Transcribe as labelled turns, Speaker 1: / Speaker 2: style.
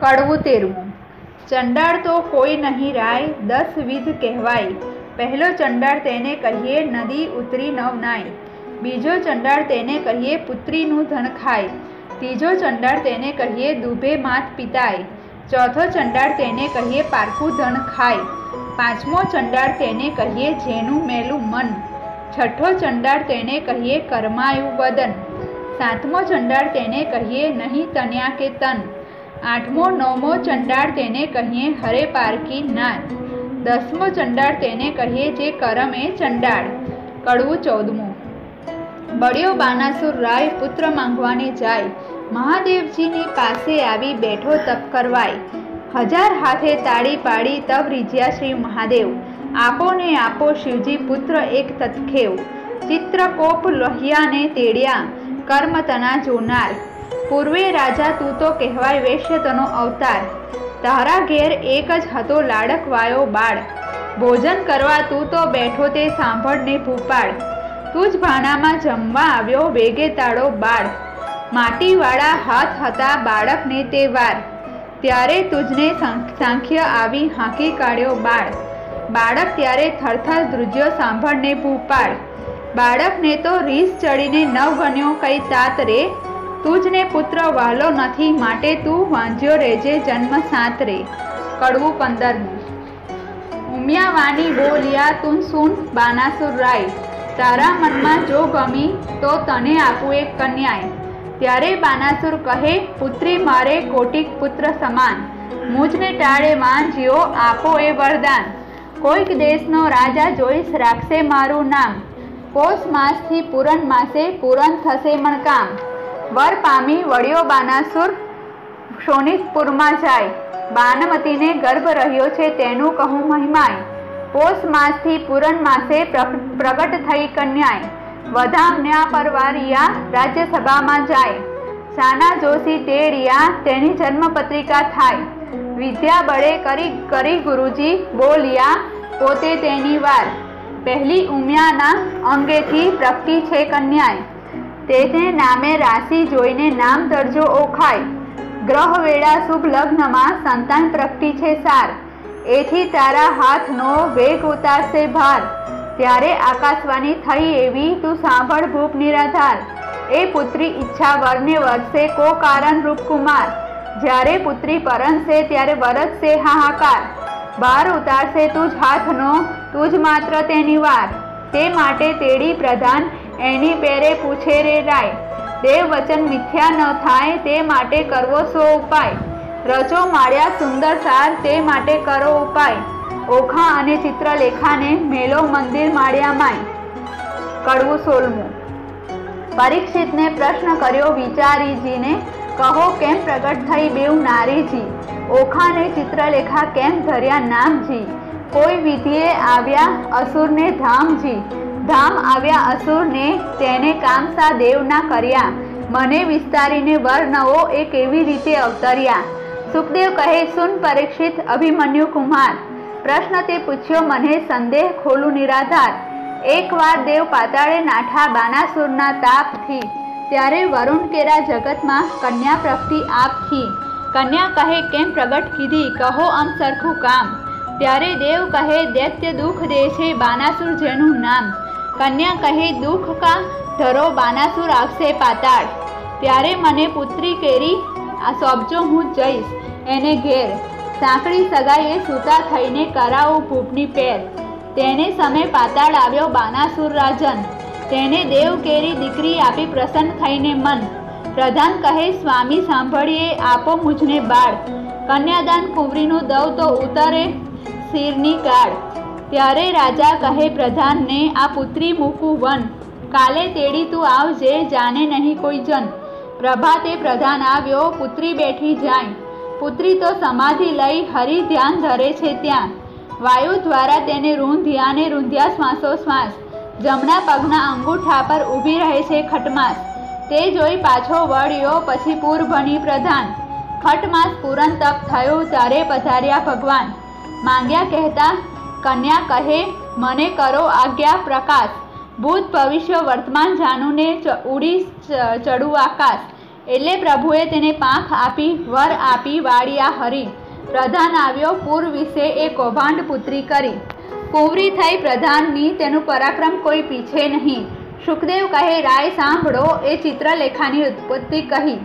Speaker 1: કડવું તેરવું. ચંડાળ તો કોઈ નહીં રાય, દસ વિધ કહેવાય. પહેલો ચંડાળ તેને કહીએ, નદી ઉતરી નવ નાય બીજો ચંડાળ તેને કહીએ, પુત્રીનું ધન ખાય. ત્રીજો ચંડાળ તેને કહીએ, દુભે માત પિતાય. ચોથો ચંડાળ તેને કહીએ, પારખું ધન ખાય. પાંચમો ચંડાળ તેને કહીએ, જેનું મેલું મન. છઠ્ઠો ચંડાળ તેને કહીએ, કર્માયું વદન. સાતમો ચંડાળ તેને કહીએ, નહીં તન્યા કે તન. આઠમો, નવમો ચંડાળ તેને કહીએ હરે પારકી નાથ. દસમો ચંડાળ તેને કહીએ જે કરમ એ ચંડાળ. કડવું ચૌદમું. બળ્યો બાનાસુર રાય પુત્ર માંગવાને જાય. મહાદેવજીની પાસે આવી બેઠો તપ કરવાય. હજાર હાથે તાળી પાડી તબ રીઝ્યા શ્રી મહાદેવ. આપો ને આપો શિવજી પુત્ર એક તત્ખેવ. ચિત્રકોપ લોહિયાને તેડ્યા. કર્મ તના જોનાર. પૂર્વે રાજા તું તો કહેવાય વૈશ્યતનો અવતાર. તારા ઘેર એક જ હતો લાડકવાયો બાળ. ભોજન કરવા તું તો બેઠો તે સાંભળને ભૂપાળ. તું જ ભાણામાં જમવા આવ્યો વેગે તાળો બાળ. માટીવાળા હાથ હતા બાળકને તે વાર. ત્યારે તુજને સાંખ્ય આવી હાંકી કાઢ્યો બાળ. બાળક ત્યારે થરથર ધ્રુજ્યો સાંભળને ભૂપાળ. બાળકને તો રીસ ચડીને નવ ગણ્યો કઈ તાત રે? તુજને પુત્ર વાલો નથી, માટે તું વાંજ્યો રેજે જન્મ સાત રે. કડવું પંદરમું. ઉમિયા વાણી બોલિયા તું સુન બાનાસુર રાય. તારા મનમાં જો ગમી, તો તને આપું એક કન્યાએ ત્યારે બાનાસુર કહે, પુત્રી મારે કોટિક પુત્ર સમાન. મુજને ટાળે વાંજ્યો આપો એ વરદાન. કોઈક દેશનો રાજા જોઈશ, રાખશે મારું નામ. પોષ માસથી પૂરણ માસે, પૂરણ થશે મણકામ. વર પામી વળ્યો બાનાસુર શોનિતપુરમાં જાય. બાનમતીને ગર્ભ રહ્યો છે તેનું કહું મહિમાય. પોષ માસથી પૂરણ માસે પ્રગટ થઈ કન્યાય. વધામન્યા પરવારિયા રાજ્યસભામાં જાય. સાના જોશી તેડિયા તેની જન્મપત્રિકા થાય. વિદ્યા બળે કરી કરી ગુરુજી બોલ્યા, પોતે તેની વાર. પહેલી ઉમિયાના અંગેથી પ્રગટી છે કન્યાય. તેને નામે રાશિ જોઈને નામ દરજો ઓખાય. ગ્રહ વેળા શુભ લગ્નમાં સંતાન પ્રગટી છે સાર. એથી તારા હાથનો વેગ ઉતારશે ભાર. ત્યારે આકાશવાણી થઈ એવી તું સાંભળ ભૂપ નિરાધાર. એ પુત્રી ઈચ્છા વરને વરસે કો કારણ રૂપકુમાર. જ્યારે પુત્રી પરણશે ત્યારે વરસશે હાહાકાર. બાર ઉતારશે તું જ હાથનો તું જ માત્ર તેની વાર. તે માટે તેડી પ્રધાન એની પેરે પૂછે રે રાય દેવ વચન મિથ્યા ન થાય તે માટે કરવો સો ઉપાય. રચો માળ્યા સુંદર સાર તે માટે કરો ઉપાય. ઓખા અને ચિત્રલેખાને મેલો મંદિર માળ્યા માય. કડવું સોલમું. પરીક્ષિતને પ્રશ્ન કર્યો વિચારીજીને, કહો કેમ પ્રગટ થઈ બેઉ નારીજી? ઓખાને ચિત્રલેખા કેમ ધર્યા નામજી? કોઈ વિધિએ આવ્યા અસુરને ધામજી? ધામ આવ્યા અસુરને તેને કામસા દેવના કર્યા. મને વિસ્તારીને વર્ણવો એ કેવી રીતે અવતર્યા? સુખદેવ કહે, સુન પરીક્ષિત અભિમન્યુ કુમાર. પ્રશ્ન તે પૂછ્યો, મને સંદેહ ખોલું નિરાધાર. એકવાર દેવ પાતાળે નાઠા બાનાસુરના તાપથી, ત્યારે વરુણ કેરા જગતમાં કન્યા પ્રગતિ આપથી. કન્યા કહે, કેમ પ્રગટ કીધી? કહો આમ સરખું કામ. ત્યારે દેવ કહે, દૈત્ય દુઃખ દે છે બાનાસુર જેનું નામ. કન્યા કહે, દુઃખ કા? ધરો બાનાસુર આવશે પાતાળ. ત્યારે મને પુત્રી કેરી, આ સોંપજો હું જઈશ, એને ઘેર. સાંકડી સગાઈએ સૂતા થઈને કરાવું ભૂપની પેર તેને સમય પાતાળ આવ્યો બાનાસુર રાજન. તેને દેવ કેરી દીકરી આપી પ્રસન્ન થઈને મન. પ્રધાન કહે, સ્વામી સાંભળીએ, આપો મુજને બાળ. કન્યાદાન કુંવરીનું દવ તો ઉતરે શિરની કાળ ત્યારે રાજા કહે, પ્રધાનને, આ પુત્રી મૂકું વન. કાલે તેડી તું આવજે જાણે નહીં કોઈ જન. પ્રભાતે પ્રધાન આવ્યો, પુત્રી બેઠી જાય. પુત્રી તો સમાધિ લઈ હરી ધ્યાન ધરે છે ત્યાં. વાયુ દ્વારા તેને રૂંધ્યાને રૂંધ્યા શ્વાસો શ્વાસ. જમણા પગના અંગૂઠા પર ઊભી રહે છે ખટમાસ. તે જોઈ પાછો વળ્યો, પછી પૂર ભણી પ્રધાન. ખટમાસ પૂરણ તપ થયું, ત્યારે પધાર્યા ભગવાન. માંગ્યા કહેતા કન્યા કહે, મને કરો આજ્ઞા પ્રકાશ. ભૂત ભવિષ્ય વર્તમાન જાનુને ઉડી ચડું આકાશ. એટલે પ્રભુએ તેને પાંખ આપી, વર આપી વાળિયા હરી. પ્રધાન આવ્યો, પૂર વિશે એ કૌભાંડ પુત્રી કરી. કુંવરી થઈ પ્રધાનની, તેનું પરાક્રમ કોઈ પીછે નહીં. સુખદેવ કહે, રાય સાંભળો. એ ચિત્રલેખાની ઉત્પત્તિ કહી.